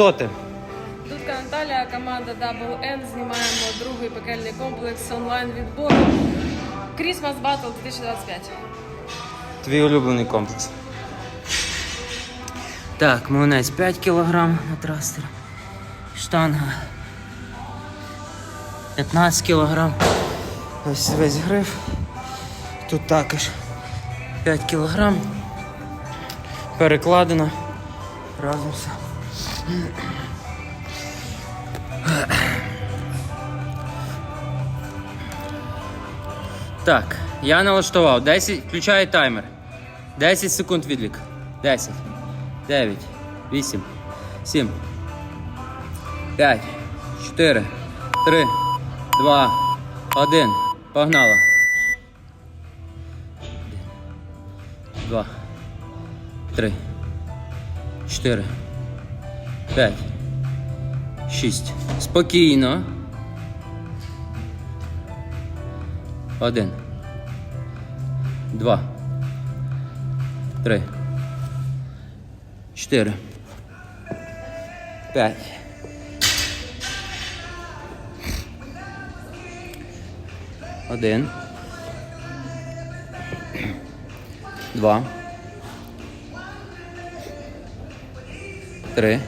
Хто ти? Дудка Наталія, команда WN. Знімаємо другий пекельний комплекс онлайн відбору. Christmas Battle 2025. Твій улюблений комплекс. Так, млинець 5 кг на трастер. Штанга 15 кг. Ось весь гриф. Тут також 5 кг. Перекладено. Разом все. Так, я налаштував. 10, включаю таймер. 10 секунд відлік. 10, 9, 8, 7, 5, 4, 3, 2, 1. Погнала. 2, 3, 4, 5, 6. Спокійно. Один. Два. Три. Чотири. П'ять. Один. Два. Три.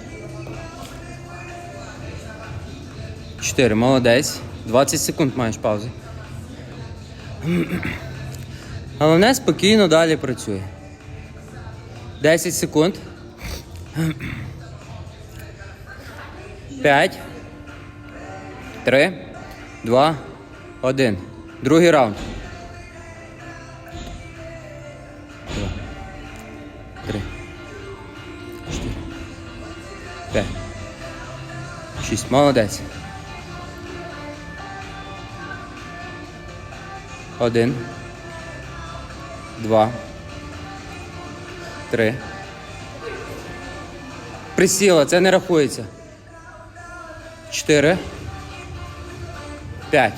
Чотири. Молодець. 20 секунд маєш паузи. Головне спокійно далі працює. 10 секунд. 5. 3. 2. 1. Другий раунд. 2. 3. 4. 5. 6. Молодець. Один. Два. Три. Присіла, це не рахується. Чотири. П'ять.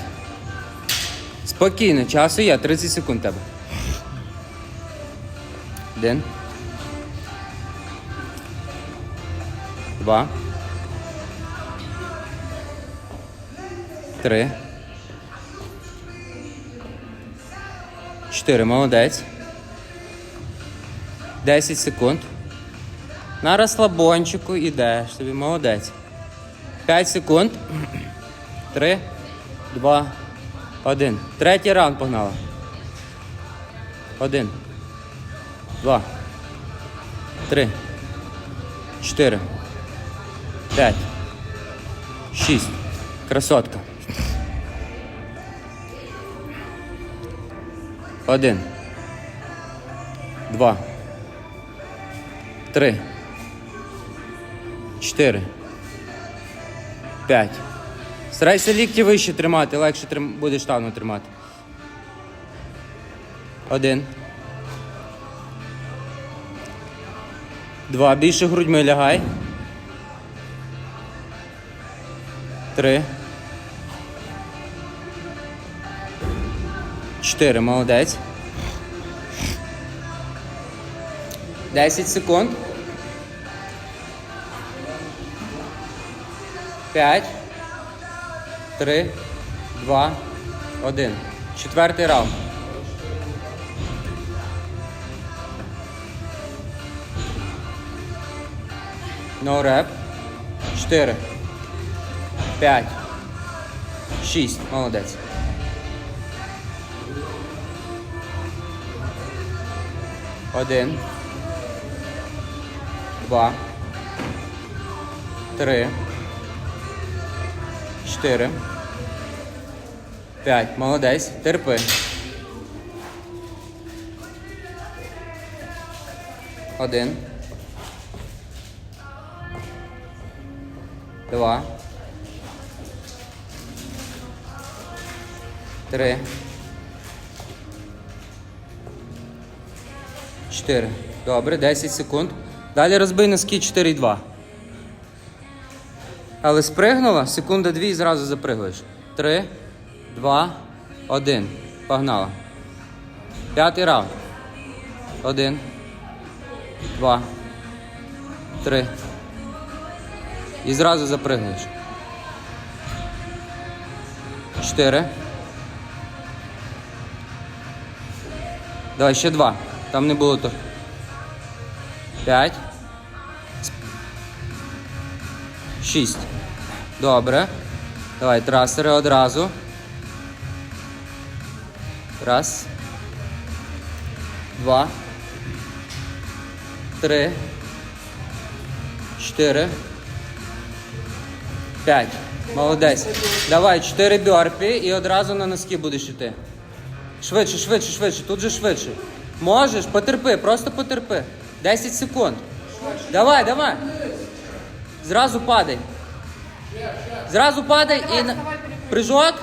Спокійно, часу є, 30 секунд тебе. Один. Два. Три. Чотири. Молодець. 10 секунд. На розслабончику ідеш тобі, молодець. 5 секунд. 3, 2, 1. Третій раунд погнала. 1, 2, 3, 4, 5, 6. Красотка. Один. Два. Три. Чотири. П'ять. Старайся лікті вище тримати, легше трим... буде штангу тримати. Один. Два. Більше грудьми лягай. Три. Чотири. Молодець. 10 секунд. 5, 3, 2, 1. Четвертий раунд. No реп. 4, 5, 6. Молодець. Один. Два. Три. Чотири. П'ять. Молодець. Терпи. Один. Два. Три. Чотири. Добре, 10 секунд. Далі розбий носки 4,2. Але спригнула, секунда дві і зразу запригуєш. Три, два, один. Погнала. П'ятий раунд. Один. Два. Три. І зразу запригуєш. Чотири. Давай ще два. Там не було то. П'ять. Шість. Добре. Давай, трасери одразу. Раз. Два. Три. Чотири. П'ять. Молодець. Давай, чотири бьорпі і одразу на носки будеш йти. Швидше, швидше, швидше. Тут же швидше. Можеш, потерпи, просто потерпи. 10 секунд. Давай, давай. Зразу падай. Зразу падай і на... прыжок.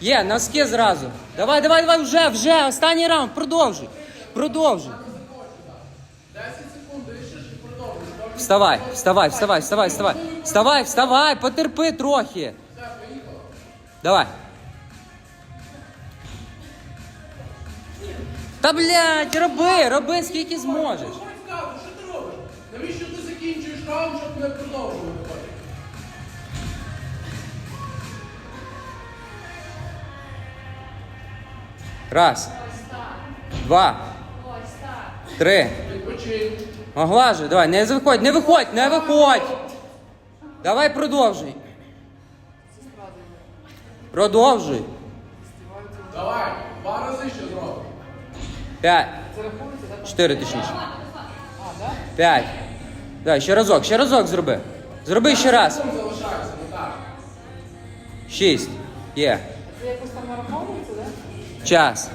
Є, носки зразу. Давай, давай, давай, вже, вже. Останній раунд. Продовжуй. Продовжуй. Вставай, вставай, вставай, вставай, вставай. Вставай, вставай, потерпи трохи. Давай. Та блядь, роби, роби скільки зможеш. Що ти робиш? Навіщо ти закінчуєш раунд, щоб не продовжувати? Раз. Два. Три. Відпочинь. Оглажуй, давай, не виходь, не виходь, не виходь. Давай продовжуй. Продовжуй. П'ять. Чотири точніше. П'ять. Давай, ще разок, ще разок зроби. Зроби ще раз. Шість. Є. Це якось там нараховується, так? Час.